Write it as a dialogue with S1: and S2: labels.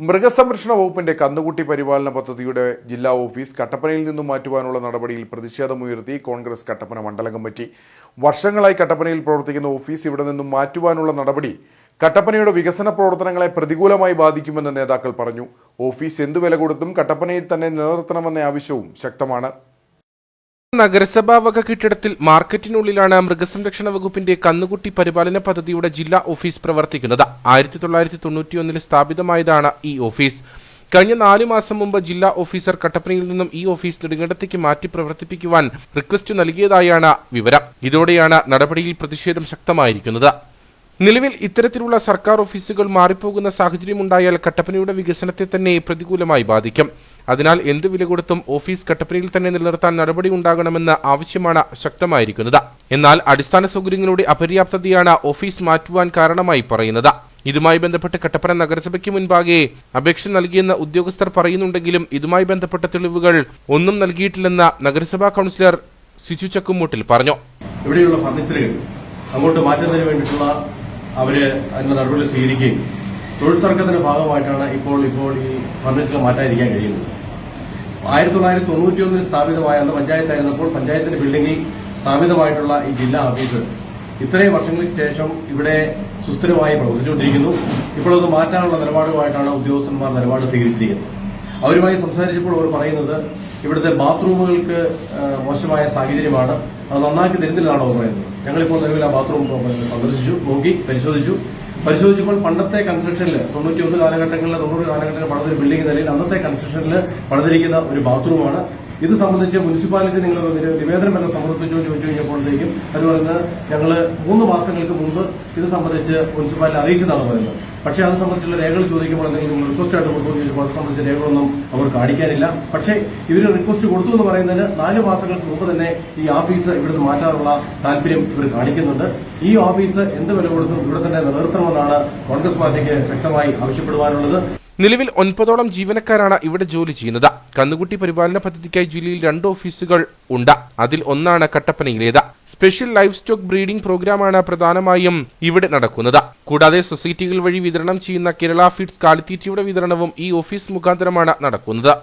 S1: മൃഗസംരക്ഷണ വകുപ്പിന്റെ കന്നുകുട്ടി പരിപാലന പദ്ധതിയുടെ ജില്ലാ ഓഫീസ് കട്ടപ്പനയിൽ നിന്നും മാറ്റുവാനുള്ള നടപടിയിൽ പ്രതിഷേധമുയർത്തി കോൺഗ്രസ് കട്ടപ്പന മണ്ഡലം കമ്മിറ്റി വർഷങ്ങളായി കട്ടപ്പനയിൽ പ്രവർത്തിക്കുന്ന ഓഫീസ് ഇവിടെ നിന്നും മാറ്റുവാനുള്ള നടപടി കട്ടപ്പനയുടെ വികസന പ്രവർത്തനങ്ങളെ പ്രതികൂലമായി ബാധിക്കുമെന്ന് നേതാക്കൾ പറഞ്ഞു. ഓഫീസ് എന്തു വില കൊടുത്തും കട്ടപ്പനയിൽ തന്നെ നിലനിർത്തണമെന്ന ആവശ്യവും ശക്തമാണ്.
S2: നഗരസഭാ വക കെട്ടിടത്തിൽ മാർക്കറ്റിനുള്ളിലാണ് മൃഗസംരക്ഷണ വകുപ്പിന്റെ കന്നുകുട്ടി പരിപാലന പദ്ധതിയുടെ ജില്ലാ ഓഫീസ് പ്രവർത്തിക്കുന്നത്. ആയിരത്തി തൊള്ളായിരത്തി തൊണ്ണൂറ്റിയൊന്നിൽ സ്ഥാപിതമായതാണ് ഈ ഓഫീസ്. കഴിഞ്ഞ നാലു മാസം മുമ്പ് ജില്ലാ ഓഫീസർ കട്ടപ്പനയിൽ നിന്നും ഈ ഓഫീസ് നെടുങ്കണ്ടത്തേക്ക് മാറ്റി പ്രവർത്തിപ്പിക്കുവാൻ റിക്വസ്റ്റ് നൽകിയതായാണ് വിവരം. ഇതോടെയാണ് നടപടിയിൽ പ്രതിഷേധം ശക്തമായിരിക്കുന്നത്. നിലവിൽ ഇത്തരത്തിലുള്ള സർക്കാർ ഓഫീസുകൾ മാറിപ്പോകുന്ന സാഹചര്യമുണ്ടായാൽ കട്ടപ്പനയുടെ വികസനത്തെ തന്നെ പ്രതികൂലമായി ബാധിക്കും. അതിനാൽ എന്തു വില കൊടുത്തും ഓഫീസ് കട്ടപ്പനയിൽ തന്നെ നിലനിർത്താൻ നടപടി ഉണ്ടാകണമെന്ന ആവശ്യമാണ് ശക്തമായിരിക്കുന്നത്. എന്നാൽ അടിസ്ഥാന സൗകര്യങ്ങളുടെ അപര്യാപ്തതയാണ് ഓഫീസ് മാറ്റുവാൻ കാരണമായി പറയുന്നത്. ഇതുമായി ബന്ധപ്പെട്ട് കട്ടപ്പന നഗരസഭയ്ക്ക് മുൻപാകെ അപേക്ഷ നൽകിയെന്ന് ഉദ്യോഗസ്ഥർ പറയുന്നുണ്ടെങ്കിലും ഇതുമായി ബന്ധപ്പെട്ട തെളിവുകൾ ഒന്നും നൽകിയിട്ടില്ലെന്ന് നഗരസഭാ കൌൺസിലർ സിജു ചക്കുമൂട്ടിൽ പറഞ്ഞു.
S3: ഇവിടെയുള്ള ഫർണിച്ചറുകൾ അങ്ങോട്ട് മാറ്റുന്നതിന് വേണ്ടിയിട്ടുള്ള അവർ അതിന്റെ നടപടികൾ സ്വീകരിക്കുകയും തൊഴിൽ തർക്കത്തിന്റെ ഭാഗമായിട്ടാണ് ഇപ്പോൾ ഇപ്പോൾ ഈ ഫർണിച്ചറുകൾ മാറ്റാതിരിക്കാൻ കഴിയുന്നത്. ആയിരത്തി തൊള്ളായിരത്തി തൊണ്ണൂറ്റി ഒന്നിൽ സ്ഥാപിതമായ അന്ന് പഞ്ചായത്തായിരുന്നപ്പോൾ പഞ്ചായത്തിന്റെ ബിൽഡിംഗിൽ സ്ഥാപിതമായിട്ടുള്ള ഈ ജില്ലാ ഓഫീസ് ഇത്രയും വർഷങ്ങൾക്ക് ശേഷം ഇവിടെ സുസ്ഥിരമായി പ്രവർത്തിച്ചുകൊണ്ടിരിക്കുന്നു. ഇപ്പോൾ അത് മാറ്റാനുള്ള നിലപാടുമായിട്ടാണ് ഉദ്യോഗസ്ഥന്മാർ നിലപാട് സ്വീകരിച്ചിരിക്കുന്നത്. അവരുമായി സംസാരിച്ചപ്പോൾ അവർ പറയുന്നത് ഇവിടുത്തെ ബാത്റൂമുകൾക്ക് മോശമായ സാഹചര്യമാണ്. അത് നന്നാക്കി അവർ പറയുന്നത്. ഞങ്ങളിപ്പോൾ നിലവിൽ ആ ബാത്റൂം സന്ദർശിച്ചു നോക്കി പരിശോധിച്ചു. പരിശോധിച്ചപ്പോൾ പണ്ടത്തെ കൺസ്ട്രക്ഷനിൽ തൊണ്ണൂറ്റി ഒന്ന് കാലഘട്ടങ്ങളിൽ തൊണ്ണൂറ് കാലഘട്ടങ്ങളിൽ പണിതൊരു ബിൽഡിംഗ് നിലയിൽ അന്നത്തെ കൺസ്ട്രക്ഷനിൽ പണിതിരിക്കുന്ന ഒരു ബാത്റൂമാണ്. ഇത് സംബന്ധിച്ച് മുനിസിപ്പാലിറ്റി നിങ്ങൾ നിവേദനം എന്നെ സമർപ്പിച്ചു ചോദിച്ചു കഴിഞ്ഞപ്പോഴത്തേക്കും അത് പറയുന്നത് ഞങ്ങൾ മൂന്ന് മാസങ്ങൾക്ക് മുമ്പ് ഇത് സംബന്ധിച്ച് മുനിസിപ്പാലിറ്റി അറിയിച്ചതാണ് പറയുന്നത്. പക്ഷേ അത് സംബന്ധിച്ചുള്ള രേഖകൾ ചോദിക്കുമ്പോൾ എന്തെങ്കിലും റിക്വസ്റ്റ് ആയിട്ട് കൊടുത്തു ചോദിക്കുമ്പോൾ അത് സംബന്ധിച്ച രേഖകളൊന്നും അവർ കാണിക്കാനില്ല. പക്ഷേ ഇവർ റിക്വസ്റ്റ് കൊടുത്തു എന്ന് പറയുന്നതിന് നാല് മാസങ്ങൾക്ക് മുമ്പ് തന്നെ ഈ ഓഫീസ് ഇവിടുന്ന് മാറ്റാനുള്ള താല്പര്യം ഇവർ കാണിക്കുന്നുണ്ട്. ഈ ഓഫീസ് എന്ത് വില കൊടുത്തും ഇവിടെ തന്നെ നിലനിർത്തണമെന്നാണ് കോൺഗ്രസ് പാർട്ടിക്ക് ശക്തമായി ആവശ്യപ്പെടുവാനുള്ളത്.
S2: നിലവിൽ ഒൻപതോളം ജീവനക്കാരാണ് ഇവിടെ ജോലി ചെയ്യുന്നത്. കന്നുകുട്ടി പരിപാലന പദ്ധതിക്കായി ജില്ലയിൽ രണ്ട് ഓഫീസുകൾ ഉണ്ട്. അതിൽ ഒന്നാണ് കട്ടപ്പനയിലേത്. സ്പെഷ്യൽ ലൈഫ് സ്റ്റോക്ക് ബ്രീഡിംഗ് പ്രോഗ്രാമാണ് പ്രധാനമായും ഇവിടെ നടക്കുന്നത്. കൂടാതെ സൊസൈറ്റികൾ വഴി വിതരണം ചെയ്യുന്ന കേരള ഫീഡ്സ് കാലിത്തീറ്റയുടെ വിതരണവും ഈ ഓഫീസ് മുഖാന്തരമാണ് നടക്കുന്നത്.